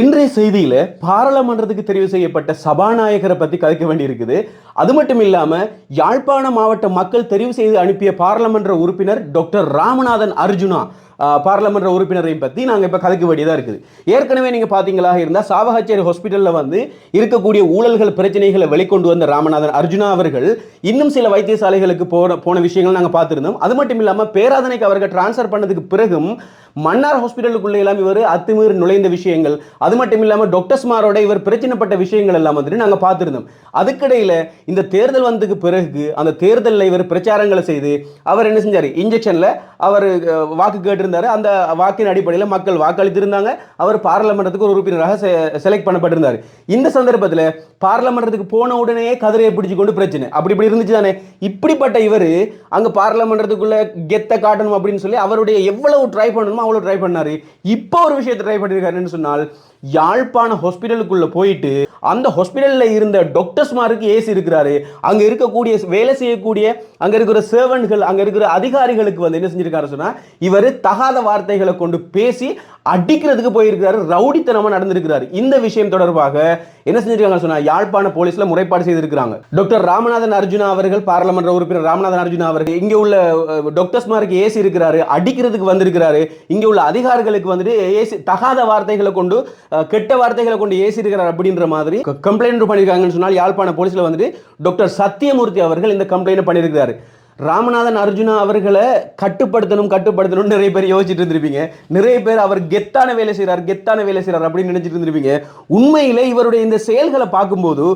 இன்றைய செய்தியில் பாராளுமன்றத்துக்கு தெரிவு செய்யப்பட்ட சபாநாயகரை பற்றி கதைக்க வேண்டியிருக்குது. அது மட்டும் இல்லாமல் யாழ்ப்பாண மாவட்ட மக்கள் தெரிவு செய்து அனுப்பிய பாராளுமன்ற உறுப்பினர் டாக்டர் ராமநாதன் அர்ஜுனா பாராளுமன்ற உறுப்பினரையும் பற்றி நாங்கள் இப்போ கதைக்க வேண்டியதாக இருக்குது. ஏற்கனவே நீங்கள் பார்த்தீங்களாக இருந்தால் சாவகச்சேரி ஹாஸ்பிட்டலில் வந்து இருக்கக்கூடிய ஊழல்கள் பிரச்சனைகளை வெளிக்கொண்டு வந்த ராமநாதன் அர்ஜுனா அவர்கள் இன்னும் சில வைத்தியசாலைகளுக்கு போன போன விஷயங்கள் நாங்கள் பார்த்துருந்தோம். அது மட்டும் இல்லாமல் பேராதனைக்கு அவர்கள் டிரான்ஸ்ஃபர் பண்ணதுக்கு பிறகும் மன்னார் ஹாஸ்பிட்டலுக்குள்ள எல்லாம் இவர் அத்துமீறி நுழைந்த விஷயங்கள். அது மட்டும் இல்லாமல் டாக்டர்ஸ்மாரோட இவர் பிரச்சனைப்பட்ட விஷயங்கள் எல்லாம் வந்துட்டு நாங்கள் பார்த்துருந்தோம். அதுக்கிடையில் இந்த தேர்தல் வந்ததுக்கு பிறகு அந்த தேர்தலில் இவர் பிரச்சாரங்களை செய்து அவர் என்ன செஞ்சார்? இன்ஜெக்ஷனில் அவர் வாக்கு கேட்டிருந்தார். அந்த வாக்கின் அடிப்படையில் மக்கள் வாக்களித்திருந்தாங்க. அவர் பாராளுமன்றத்துக்கு ஒரு உறுப்பினராக செலக்ட் பண்ணப்பட்டிருந்தார். இந்த சந்தர்ப்பத்தில் பாராளுமன்றத்துக்கு போன உடனே கதிரையை பிடிச்சு கொண்டு பிரச்சனை. அப்படி இப்படி இருந்துச்சு தானே. இப்படிப்பட்ட இவர் அங்கே பாராளுமன்றத்துக்குள்ள கெத்த காட்டணும் அப்படின்னு சொல்லி அவருடைய எவ்வளவு ட்ரை பண்ணணுமோ அவ்வளோ ட்ரை பண்ணாரு. இப்போ ஒரு விஷயத்தை ட்ரை பண்ணியிருக்காருன்னு சொன்னால் யாழ்ப்பாண ஹாஸ்பிட்டலுக்குள்ளே போயிட்டு அந்த ஹாஸ்பிட்டலில் இருந்த டாக்டர்ஸ்மாருக்கு ஏசி இருக்கிறாரு. அங்கே இருக்கக்கூடிய வேலை செய்யக்கூடிய அங்கே இருக்கிற சேவன்கள் அங்கே இருக்கிற அதிகாரிகளுக்கு வந்து என்ன செஞ்சிருக்காரு சொன்னால் இவர் தகாத வார்த்தைகளை கொண்டு பேசி அடிக்கிறதுக்கு போயிருக்கிறாரு. ரவுடித்தனமாக நடந்திருக்கிறாரு. இந்த விஷயம் தொடர்பாக என்ன செஞ்சிருக்காங்க சொன்னால் யாழ்ப்பாண போலீஸில் முறைப்பாடு செய்திருக்கிறாங்க. டாக்டர் ராமநாதன் அர்ஜுனா அவர்கள் பாராளுமன்ற உறுப்பினர் ராமநாதன் அர்ஜுனா அவர்கள் இங்கே உள்ள டாக்டர்ஸ்மாருக்கு ஏசி இருக்கிறாரு அடிக்கிறதுக்கு வந்திருக்கிறாரு. இங்கே உள்ள அதிகாரிகளுக்கு வந்துட்டு ஏசி தகாத வார்த்தைகளை கொண்டு கெட்ட வார்த்தைகளை கொண்டு ஏசி இருக்கிறார் அப்படின்ற மாதிரி கம்ப்ளைண்ட் பண்ணியிருக்காங்கன்னு சொன்னால் யாழ்ப்பாண போலீஸ்ல வந்துட்டு டாக்டர் சத்தியமூர்த்தி அவர்கள் இந்த கம்ப்ளைண்ட் பண்ணியிருக்கிறார். ராமநாதன் அர்ஜுனா அவர்களை கட்டுப்படுத்தணும் கட்டுப்படுத்தணும் நிறைய பேர் யோசிச்சுட்டு இருந்திருப்பீங்க. நிறைய பேர் அவர் கெத்தான வேலை செய்கிறார் கெத்தான வேலை செய்கிறார் அப்படின்னு நினைச்சிட்டு இருந்திருப்பீங்க. உண்மையிலே இவருடைய இந்த செயல்களை பார்க்கும்போது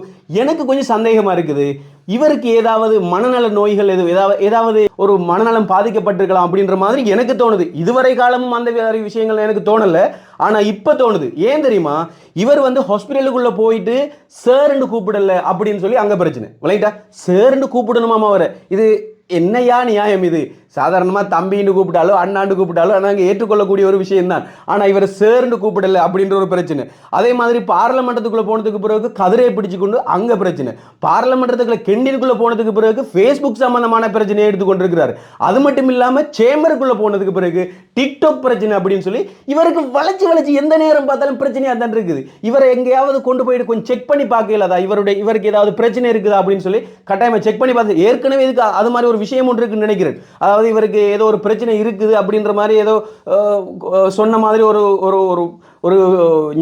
எனக்கு கொஞ்சம் சந்தேகமா இருக்குது. இவருக்கு ஏதாவது மனநல நோய்கள் எது ஏதாவது ஏதாவது ஒரு மனநலம் பாதிக்கப்பட்டிருக்கலாம் அப்படின்ற மாதிரி எனக்கு தோணுது. இதுவரை காலமும் அந்த விஷயங்கள் எனக்கு தோணலை. ஆனால் இப்போ தோணுது. ஏன் தெரியுமா? இவர் வந்து ஹாஸ்பிட்டலுக்குள்ள போயிட்டு சேர்ன்னு கூப்பிடல அப்படின்னு சொல்லி அங்கே பிரச்சனை. விளையாட்டா சேர்ன்னு கூப்பிடணுமாமா அவரை. இது என்னையா நியாயம் இது? சாதாரணமாக தம்பின்னு கூப்பிட்டாலும் அண்ணாண்டு கூப்பிட்டாலும் நாங்கள் ஏற்றுக்கொள்ளக்கூடிய ஒரு விஷயம் தான் ஆனா இவர் சேர்ந்து கூப்பிடல அப்படின்ற ஒரு பிரச்சனை. அதே மாதிரி பார்லமெண்டத்துக்குள்ள போனதுக்கு பிறகு கதிரையை பிடிச்சு கொண்டு பிரச்சனை. பார்லமெண்டத்துக்குள்ள கெண்டினுக்குள்ளே போனதுக்கு பிறகு ஃபேஸ்புக் சம்மந்தமான பிரச்சனையை எடுத்துக்கொண்டிருக்கிறார் அது மட்டும் இல்லாமல் சேம்பருக்குள்ளே போனதுக்கு பிறகு டிக்டாக் பிரச்சனை அப்படின்னு சொல்லி இவருக்கு வளைச்சு வளைச்சு எந்த நேரம் பார்த்தாலும் பிரச்சனையாக தான் இருக்குது. இவரை எங்கேயாவது கொண்டு போயிட்டு கொஞ்சம் செக் பண்ணி பார்க்கலாதா? இவருடைய இவருக்கு ஏதாவது பிரச்சனை இருக்குதா அப்படின்னு சொல்லி கட்டாயமாக செக் பண்ணி பார்த்து ஏற்கனவே இதுக்கு அது மாதிரி ஒரு விஷயம் ஒன்று இருக்குன்னு நினைக்கிறேன். அதாவது இவருக்கு ஏதோ ஒரு பிரச்சனை இருக்குது அப்படின்ற மாதிரி ஏதோ சொன்ன மாதிரி ஒரு ஒரு ஒரு ஒரு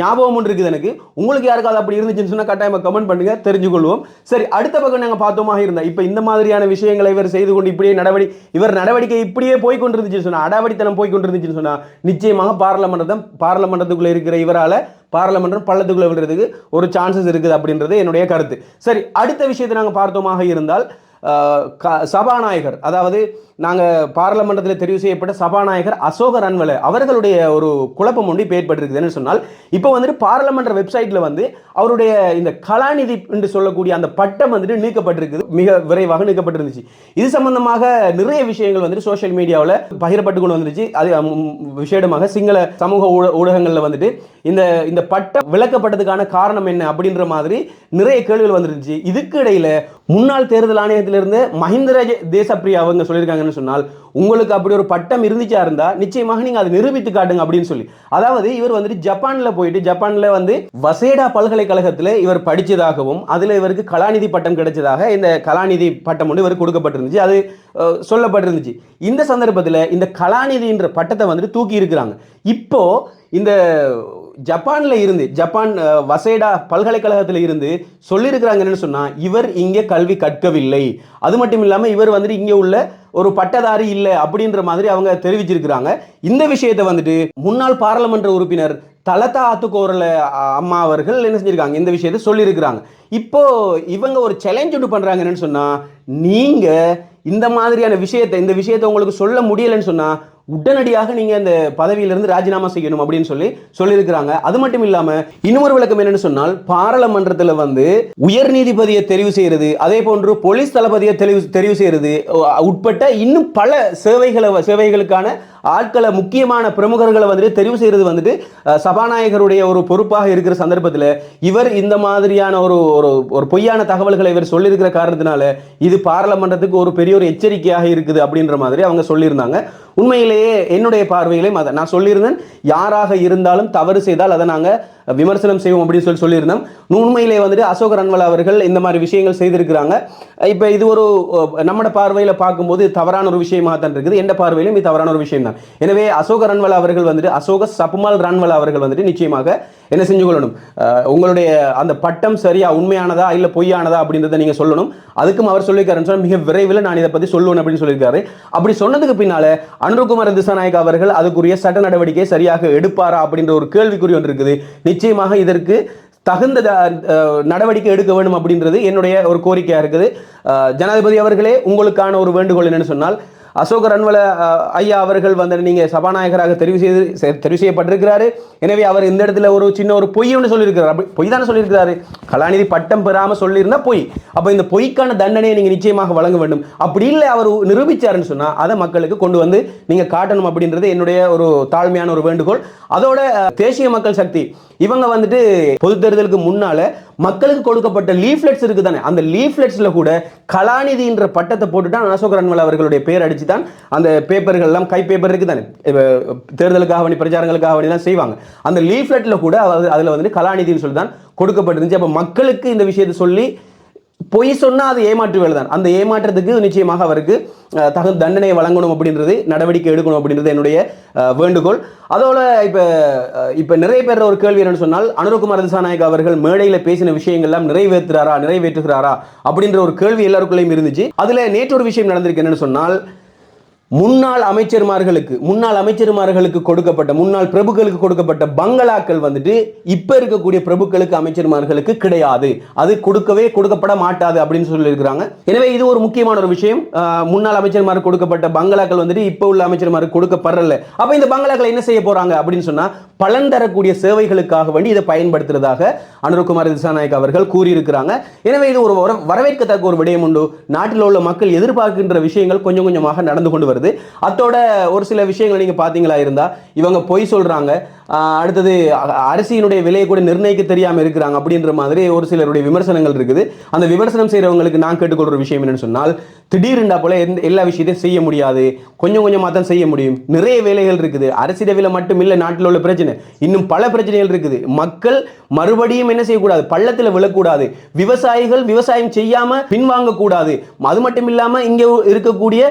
ஞாபகம் ஒன்று இருக்குது எனக்கு. உங்களுக்கு யாருக்காவது அப்படி இருந்துச்சுன்னு சொன்னால் கட்டாயமாக கமெண்ட் பண்ணுங்கள் தெரிஞ்சுக்கொள்வோம். சரி அடுத்த பக்கம் நாங்கள் பார்த்தோமாக இருந்தால் இப்போ இந்த மாதிரியான விஷயங்களை இவர் செய்து கொண்டு இப்படியே நடவடி இவர் நடவடிக்கை இப்படியே போய் கொண்டிருந்துச்சுன்னு சொன்னால் அடாவடித்தனம் போய் கொண்டிருந்துச்சுன்னு சொன்னால் நிச்சயமாக பாராளுமன்றம் பாராளுமன்றத்துக்குள்ளே இருக்கிற இவரால் பாராளுமன்றம் பள்ளத்துக்குள்ள விடுறதுக்கு ஒரு சான்சஸ் இருக்குது அப்படின்றது என்னுடைய கருத்து. சரி அடுத்த விஷயத்தை நாங்கள் பார்த்தோமாக இருந்தால் சபாநாயகர் அதாவது நாங்கள் பாராளுமன்றத்தில் தெரிவு செய்யப்பட்ட சபாநாயகர் அசோக ரன்வல அவர்களுடைய ஒரு குழப்பம் ஒன்று இப்போ ஏற்பட்டிருக்குதுன்னு சொன்னால் இப்போ வந்துட்டு பாராளுமன்ற வெப்சைட்டில் வந்து அவருடைய இந்த கலாநிதி என்று சொல்லக்கூடிய அந்த பட்டம் வந்துட்டு நீக்கப்பட்டிருக்குது. மிக விரைவாக நீக்கப்பட்டிருந்துச்சு. இது சம்பந்தமாக நிறைய விஷயங்கள் வந்துட்டு சோஷியல் மீடியாவில் பகிரப்பட்டு கொண்டு வந்துருச்சு. அது ம், விசேடமாக சிங்கள சமூக ஊட ஊடகங்களில் வந்துட்டு இந்த இந்த பட்டம் விளக்கப்பட்டதுக்கான காரணம் என்ன அப்படின்ற மாதிரி நிறைய கேள்விகள் வந்துருந்துச்சு. இதுக்கு இடையில முன்னாள் தேர்தல் ஆணையத்திலிருந்து மஹிந்த ராஜ தேசப்பிரியா அவங்க சொல்லியிருக்காங்கன்னு சொன்னால் உங்களுக்கு அப்படி ஒரு பட்டம் இருந்துச்சா இருந்தா நிச்சயமாக நீங்க அதை நிரூபித்து காட்டுங்க அப்படின்னு சொல்லி. அதாவது இவர் வந்துட்டு ஜப்பான்ல போயிட்டு ஜப்பான்ல வந்து வசேடா பல்கலைக்கழகத்தில் இவர் படித்ததாகவும் அதுல இவருக்கு கலாநிதி பட்டம் கிடைச்சதாக இந்த கலாநிதி பட்டம் ஒன்று இவருக்கு கொடுக்கப்பட்டிருந்துச்சு. அது சொல்லப்பட்டிருந்துச்சு. இந்த சந்தர்ப்பத்தில் இந்த கலாநிதின்ற பட்டத்தை வந்துட்டு தூக்கி இருக்கிறாங்க. இப்போ இந்த ஜப்பானில் இருந்து ஜப்பான் வசேடா பல்கலைக்கழகத்தில் இருந்து சொல்லியிருக்கிறாங்க என்னென்னு சொன்னால் இவர் இங்கே கல்வி கற்கவில்லை. அது மட்டும் இல்லாமல் இவர் வந்துட்டு இங்கே உள்ள ஒரு பட்டதாரி இல்லை அப்படின்ற மாதிரி அவங்க தெரிவிச்சிருக்கிறாங்க. இந்த விஷயத்தை வந்துட்டு முன்னாள் பாராளுமன்ற உறுப்பினர் தலதா ஆத்துக்கோரல அம்மா அவர்கள் என்ன செஞ்சிருக்காங்க? இந்த விஷயத்தை சொல்லியிருக்கிறாங்க. இப்போ இவங்க ஒரு சேலஞ்ச் ஒன்று பண்ணுறாங்க என்னன்னு சொன்னால் நீங்கள் இந்த மாதிரியான விஷயத்தை இந்த விஷயத்தை உங்களுக்கு சொல்ல முடியலைன்னு சொன்னா உடனடியாக நீங்கள் அந்த பதவியிலிருந்து ராஜினாமா செய்யணும் அப்படின்னு சொல்லி சொல்லியிருக்கிறாங்க. அது மட்டும் இல்லாமல் இன்னொரு விளக்கம் என்னன்னு சொன்னால் பாராளுமன்றத்தில் வந்து உயர் நீதிபதியை தெரிவு செய்கிறது அதே போன்று போலீஸ் தளபதியை தெரிவு தெரிவு செய்கிறது உட்பட்ட இன்னும் பல சேவைகளை சேவைகளுக்கான ஆட்களை முக்கியமான பிரமுகர்களை வந்துட்டு தெரிவு செய்கிறது வந்துட்டு சபாநாயகருடைய ஒரு பொறுப்பாக இருக்கிற சந்தர்ப்பத்தில் இவர் இந்த மாதிரியான ஒரு ஒரு ஒரு பொய்யான தகவல்களை இவர் சொல்லியிருக்கிற காரணத்தினால இது பாராளுமன்றத்துக்கு ஒரு பெரிய ஒரு எச்சரிக்கையாக இருக்குது அப்படின்ற மாதிரி அவங்க சொல்லியிருந்தாங்க. உண்மையிலேயே என்னுடைய பார்வையிலேயும் அதை நான் சொல்லியிருந்தேன் யாராக இருந்தாலும் தவறு செய்தால் அதை நாங்கள் விமர்சனம் செய்வோம் அப்படின்னு சொல்லி சொல்லியிருந்தோம். உண்மையிலே வந்துட்டு அசோக் ரன்வல் அவர்கள் இந்த மாதிரி விஷயங்கள் செய்திருக்கிறாங்க. இப்போ இது ஒரு நம்மட பார்வையில் பார்க்கும்போது தவறான ஒரு விஷயமாக தான் இருக்குது. எந்த பார்வையிலும் இது தவறான ஒரு விஷயம் தான் எனவே அசோக ரன்வல் அவர்கள் வந்துட்டு அசோக சப்மால் ரன்வல் அவர்கள் வந்துட்டு நிச்சயமாக என்ன செஞ்சு கொள்ளணும்? உங்களுடைய அந்த பட்டம் சரியா உண்மையானதா இல்லை பொய்யானதா அப்படின்றத நீங்கள் சொல்லணும். அதுக்கும் அவர் சொல்லியிருக்காருன்னு சொன்னா மிக விரைவில் நான் இதை பற்றி சொல்லுவேன் அப்படின்னு சொல்லியிருக்காரு. அப்படி சொன்னதுக்கு பின்னால அனுருகுமார் திசாநாயக் அவர்கள் அதுக்குரிய சட்ட நடவடிக்கை சரியாக எடுப்பாரா அப்படின்ற ஒரு கேள்விக்குறி ஒன்று இருக்குது. நிச்சயமாக இதற்கு தகுந்த த- நடவடிக்கை எடுக்க வேண்டும் அப்படின்றது என்னுடைய ஒரு கோரிக்கையாக இருக்குது. ஜனாதிபதி அவர்களே உங்களுக்கான ஒரு வேண்டுகோள் என்னென்னு சொன்னால் அசோக் ரன்வல ஐயா அவர்கள் வந்து நீங்கள் சபாநாயகராக தெரிவு செய்து செ- தெரிவு செய்யப்பட்டிருக்கிறாரு. எனவே அவர் இந்த இடத்துல ஒரு சின்ன ஒரு பொய்ன்னு சொல்லியிருக்கிறார். அப்படி பொய் தானே சொல்லியிருக்கிறாரு. கலாநிதி பட்டம் பெறாமல் சொல்லியிருந்தா பொய். அப்போ இந்த பொய்க்கான தண்டனையை நீங்கள் நிச்சயமாக வழங்க வேண்டும். அப்படி இல்லை அவர் நிரூபிச்சாருன்னு சொன்னால் அதை மக்களுக்கு கொண்டு வந்து நீங்கள் காட்டணும் அப்படின்றது என்னுடைய ஒரு தாழ்மையான ஒரு வேண்டுகோள். அதோட தேசிய மக்கள் சக்தி இவங்க வந்துட்டு பொது தேர்தலுக்கு முன்னால மக்களுக்கு கொடுக்கப்பட்ட லீஃப்லெட்ஸ் இருக்குது தானே அந்த லீஃப்லெட்ஸில் கூட கலாநிதின்ற பட்டத்தை போட்டுட்டு அசோக் ரன்மல் அவர்களுடைய பேர் அடிச்சு தான் அந்த பேப்பர்கள் எல்லாம் கை பேப்பர் இருக்குது தானே தேர்தலுக்காக வேண்டி பிரச்சாரங்களுக்காக வேண்டி தான் செய்வாங்க. அந்த லீஃப்லெட்டில் கூட அதில் வந்துட்டு கலாநிதின்னு சொல்லி தான் கொடுக்கப்பட்டிருந்துச்சு. அப்போ மக்களுக்கு இந்த விஷயத்தை சொல்லி பொய் சொன்னா அது ஏமாற்று வேலை தான் அந்த ஏமாற்றத்துக்கு நிச்சயமாக அவருக்கு தகுந்த தண்டனையை வழங்கணும் அப்படின்றது நடவடிக்கை எடுக்கணும் அப்படின்றது என்னுடைய வேண்டுகோள். அதோட இப்ப இப்போ இப்ப நிறைய பேர் ஒரு கேள்வி என்னன்னு சொன்னால் அனுரகுமார் திசாநாயக் அவர்கள் மேடையில பேசின விஷயங்கள் எல்லாம் நிறைவேற்றுறாரா நிறைவேற்றுகிறாரா அப்படின்ற ஒரு கேள்வி எல்லாருக்குள்ளேயும் இருந்துச்சு. அதுல நேற்று ஒரு விஷயம் நடந்திருக்கு என்னன்னு சொன்னால் முன்னாள் அமைச்சர்மார்களுக்கு முன்னாள் அமைச்சர்மார்களுக்கு கொடுக்கப்பட்ட முன்னாள் பிரபுக்களுக்கு கொடுக்கப்பட்ட பங்களாக்கள் வந்துட்டு இப்போ இருக்கக்கூடிய பிரபுக்களுக்கு அமைச்சர்மார்களுக்கு கிடையாது. அது கொடுக்கவே கொடுக்கப்பட மாட்டாது அப்படின்னு சொல்லியிருக்கிறாங்க. எனவே இது ஒரு முக்கியமான ஒரு விஷயம். முன்னாள் அமைச்சர்மார் கொடுக்கப்பட்ட பங்களாக்கள் வந்துட்டு இப்போ உள்ள அமைச்சர்மாருக்கு கொடுக்கப்படல அப்போ இந்த பங்களாக்களை என்ன செய்ய போறாங்க அப்படின்னு சொன்னா பலன் தரக்கூடிய சேவைகளுக்காக வேண்டி இதை பயன்படுத்துறதாக அனுரகுமார் திசாநாயக் அவர்கள் கூறியிருக்கிறாங்க. எனவே இது ஒரு வரவேற்கத்தக்க ஒரு விடயம் உண்டு. நாட்டில் உள்ள மக்கள் எதிர்பார்க்கின்ற விஷயங்கள் கொஞ்சம் கொஞ்சமாக நடந்து கொண்டு வருது. அத்தோட ஒரு சில விஷயங்கள் நீங்க பாத்தீங்களா இருந்தா இவங்க பொய் சொல்றாங்க. அடுத்தது அரிசியினுடைய விலையை கூட நிர்ணயிக்க தெரியாம இருக்கிறாங்க அப்படின்ற மாதிரி ஒரு சிலருடைய விமர்சனங்கள் இருக்குது. அந்த விமர்சனம் செய்றவங்களுக்கு நான் கேட்டுக்கொள்கிற விஷயம் என்னன்னு சொன்னால் திடீர்ண்டா போல எந்த எல்லா விஷயத்தையும் செய்ய முடியாது. கொஞ்சம் கொஞ்சமாக தான் செய்ய முடியும். நிறைய வேலைகள் இருக்குது. அரிசி விலை மட்டும் இல்லை நாட்டில் உள்ள பிரச்சனை. இன்னும் பல பிரச்சனைகள் இருக்குது. மக்கள் மறுபடியும் என்ன செய்யக்கூடாது? பள்ளத்தில் விழக்கூடாது. விவசாயிகள் விவசாயம் செய்யாம பின்வாங்க கூடாது அது மட்டும் இல்லாம இங்க இருக்கக்கூடிய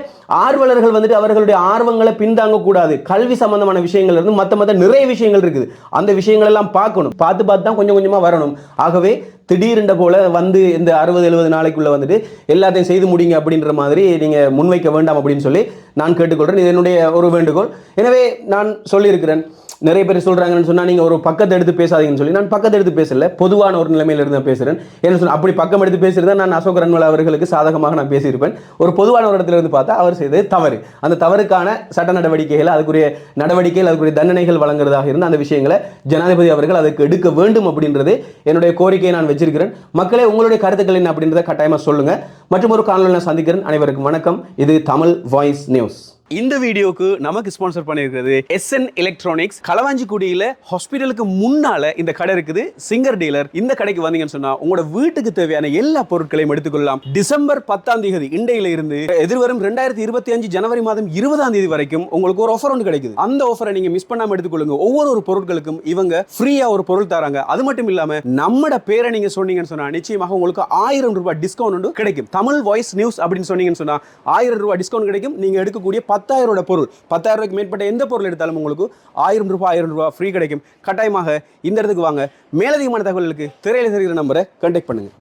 ஆர்வலர்கள் வந்துட்டு அவர்களுடைய ஆர்வங்களை பின்தாங்க கூடாது கல்வி சம்பந்தமான விஷயங்கள் இருந்து மத்த மத்த நிறைய விஷயங்கள் இருக்குது. அந்த விஷயங்கள் எல்லாம் பார்க்கணும். பார்த்து பார்த்து தான் கொஞ்சம் கொஞ்சமா வரணும். ஆகவே திடீரென்ற போல வந்து இந்த அறுபது எழுபது நாளைக்குள்ள வந்துட்டு எல்லாத்தையும் செய்து முடிங்க அப்படின்ற மாதிரி நீங்க முன்வைக்க வேண்டாம் அப்படின்னு சொல்லி நான் கேட்டுக்கொள்றேன். இது என்னுடைய ஒரு வேண்டுகோள். எனவே நான் சொல்லியிருக்கிறேன். நிறைய பேர் சொல்கிறாங்கன்னு சொன்னால் நீங்கள் ஒரு பக்கத்தை எடுத்து பேசாதீங்கன்னு சொல்லி. நான் பக்கத்தை எடுத்து பேசல. பொதுவான ஒரு நிலைமையில் இருந்து நான் பேசுகிறேன் என்ன சொன்னா அப்படி பக்கம் எடுத்து பேசுகிறதா நான் அசோக் ரன்வல் அவர்களுக்கு சாதகமாக நான் பேசியிருப்பேன். ஒரு பொதுவான ஒரு இடத்துல இருந்து பார்த்தா அவர் செய்தது தவறு. அந்த தவறுக்கான சட்ட நடவடிக்கைகள் அதுக்குரிய நடவடிக்கைகள் அதுக்குரிய தண்டனைகள் வழங்குறதாக இருந்து அந்த விஷயங்களை ஜனாதிபதி அவர்கள் அதுக்கு எடுக்க வேண்டும் அப்படின்றது என்னுடைய கோரிக்கையை நான் வச்சிருக்கிறேன். மக்களே உங்களுடைய கருத்துக்கள் என்ன அப்படின்றத கட்டாயமாக சொல்லுங்கள் மற்றும் ஒரு காணொலி நான் சந்திக்கிறேன். அனைவருக்கும் வணக்கம். இது தமிழ் வாய்ஸ் நியூஸ். இந்த வீடியோக்கு நமக்கு ஸ்பான்சர் பண்ணியிருக்கிறது எஸ்என் எலக்ட்ரானிக்ஸ் களவாஞ்சிக்குடியில் ஹாஸ்பிட்டலுக்கு முன்னால் இந்த கடை இருக்குது. சிங்கர் டீலர் இந்த கடைக்கு வந்தீங்கன்னு சொன்னால் உங்களோட வீட்டுக்கு தேவையான எல்லா பொருட்களையும் எடுத்துக்கொள்ளலாம். டிசம்பர் பத்தாம் தேதி இண்டையில இருந்து எதிர்வரும் ரெண்டாயிரத்தி இருபத்தி அஞ்சு ஜனவரி மாதம் இருபதாம் தேதி வரைக்கும் உங்களுக்கு ஒரு ஆஃபர் ஒன்று கிடைக்குது. அந்த ஆஃபரை நீங்கள் மிஸ் பண்ணாமல் எடுத்துக்கொள்ளுங்க. ஒவ்வொரு ஒரு பொருட்களுக்கும் இவங்க ஃப்ரீயாக ஒரு பொருள் தராங்க. அது மட்டும் இல்லாமல் நம்மட பேரை நீங்கள் சொன்னீங்கன்னு சொன்னால் நிச்சயமாக உங்களுக்கு ஆயிரம் ரூபாய் டிஸ்கவுண்ட் கிடைக்கும். தமிழ் வாய்ஸ் நியூஸ் அப்படின்னு சொன்னீங்கன்னு சொன்னால் ஆயிரம் ரூபாய் டிஸ்கவுண்ட் கிடைக்கும். நீங்கள் எடுக்கக்கூடிய பத்தாயிரம் ரூபாய் பொருள். பத்தாயிரம் ரூபாய்க்கு மேற்பட்ட எந்த பொருள் எடுத்தாலும் உங்களுக்கு ஆயிரம் ரூபாய் ஆயிரம் ரூபாய் ஃப்ரீ கிடைக்கும். கட்டாயமாக இந்த இடத்துக்கு வாங்க. மேலதிகமான தகவல்களுக்கு திரையில் தெரிகிற நம்பரை கண்டெக்ட் பண்ணுங்கள்